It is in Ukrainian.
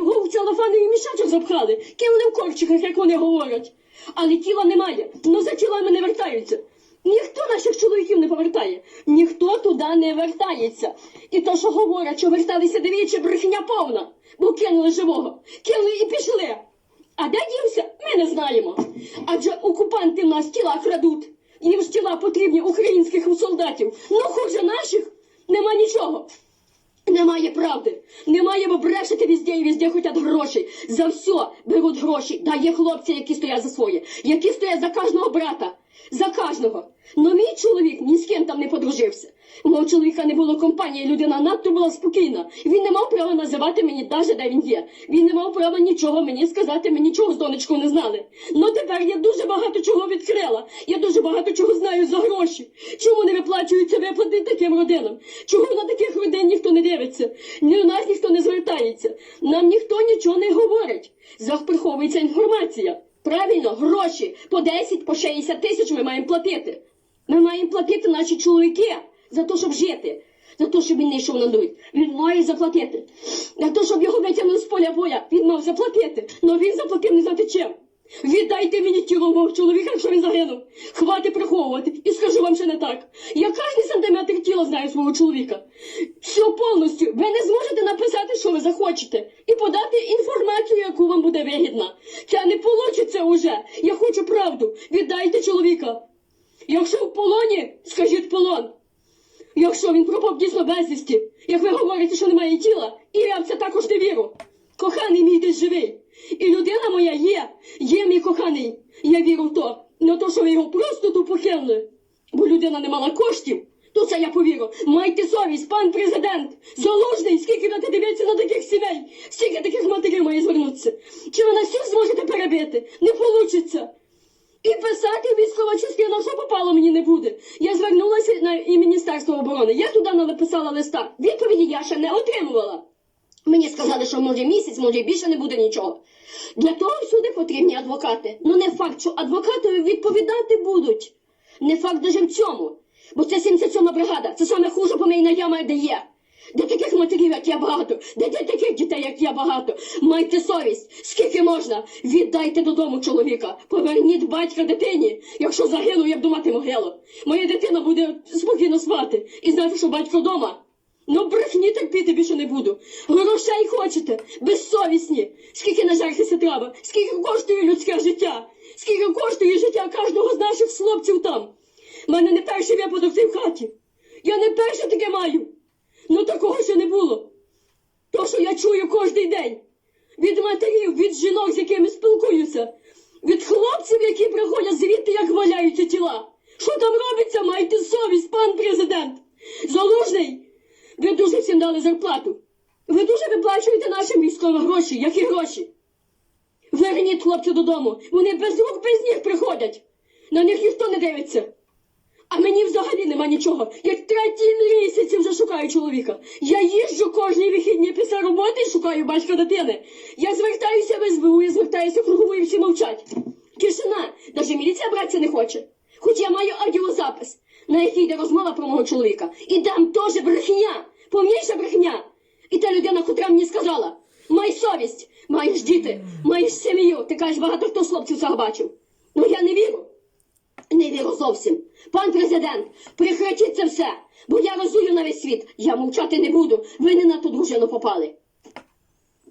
Його в целофановий мішечок запхали, кинули в корчиках, як вони говорять. Але тіла немає, ну за тілами не вертаються. Ніхто наших чоловіків не повертає, ніхто туди не вертається. І то, що говорять, що верталися двічі, брехня повна, бо кинули живого, кинули і пішли. А де дівся, ми не знаємо. Адже окупанти в нас тіла крадуть. Їм ж тіла потрібні українських солдатів. Ну, хуже наших нема нічого. Немає правди, немає, бо брешете везде і везде хочуть грошей. За все беруть гроші. Да, є хлопці, які стоять за своє, які стоять за кожного брата, за кожного. Но мій чоловік ні з ким там не подружився. Мого чоловіка не було компанії, людина надто була спокійна. Він не мав права називати мені навіть де він є. Він не мав права нічого мені сказати, ми нічого з донечкою не знали. Ну тепер я дуже багато чого відкрила. Я дуже багато чого знаю за гроші. Чому не виплачуються виплати таким родинам? Чому на таких родин ніхто не дивиться? Ні у нас ніхто не звертається. Нам ніхто нічого не говорить. Захприховується інформація. Правильно, гроші по 10, по 60 тисяч ми маємо платити. Ми маємо платити наші чоловіки за те, щоб жити. За те, щоб він не йшов на нуль. Він має заплатити. За те, щоб його витягнули з поля боя, він мав заплатити. Але він заплатив не знати чим. Віддайте мені тіло мого чоловіка, якщо він загинув. Хватить приховувати. І скажу вам ще не так. Я кожен сантиметр тіла знаю свого чоловіка. Все повністю. Ви не зможете написати, що ви захочете, і подати інформацію, яку вам буде вигідна. Це не вийде уже. Я хочу правду. Віддайте чоловіка. Якщо в полоні, скажіть полон. Якщо він пропав дійсно безвісті, як ви говорите, що немає тіла, і я в це також не вірю. Коханий мій десь живий. І людина моя є, є мій коханий. Я вірю в то. Не то, що ви його просто тупо кинули. Бо людина не мала коштів. То це я повірю. Майте совість, пан президент, залужний, скільки будете дивитися на таких сімей, скільки таких матерів має звернутися. Чи ви на всіх зможете перебити? Не получиться. І писати військова частина, що попало мені не буде. Я звернулася на і Міністерство оборони. Я туди написала листа. Відповіді я ще не отримувала. Мені сказали, що може місяць, може більше не буде нічого. Для того всюди потрібні адвокати. Ну не факт, що адвокати відповідати будуть. Не факт даже в цьому. Бо це 77 бригада. Це саме хуже помийна яма, де є. Де таких матерів, як я багато, де, де таких дітей, як я багато. Майте совість, скільки можна. Віддайте додому чоловіка. Поверніть батька дитині. Якщо загину, я буду мати могилу. Моя дитина буде спокійно спати і знати, що батько вдома. Ну, брехні терпіти більше не буду. Грошей хочете, безсовісні. Скільки нажертися треба, скільки коштує людське життя, скільки коштує життя кожного з наших хлопців там. У мене не перший випадок в хаті. Я не перше таке маю. Ну такого ще не було. То, що я чую кожен день. Від матерів, від жінок, з якими спілкуюся, від хлопців, які приходять звідти, як валяються тіла. Що там робиться, майте совість, пан президент. Залужний, ви дуже всім дали зарплату. Ви дуже виплачуєте нашим військовим гроші, які гроші. Верніть хлопців додому. Вони без рук, без ніг приходять. На них ніхто не дивиться. А мені взагалі нема нічого. Я третій місяці вже шукаю чоловіка. Я їжджу кожні вихідні після роботи і шукаю батька дитини. Я звертаюся в СБУ, я звертаюся в кругову і всі мовчать. Тишина, навіть міліція братися не хоче. Хоч я маю аудіозапис, на який йде розмова про мого чоловіка. І там теж брехня, повніша брехня. І та людина, котра мені сказала, май совість, маєш діти, маєш сім'ю. Ти кажеш, багато хто хлопців цього бачив. Ну я не вірю. Не вірю зовсім. Пан президент, прекратіть це все, бо я розую на весь світ. Я мовчати не буду. Ви не на ту дружину попали.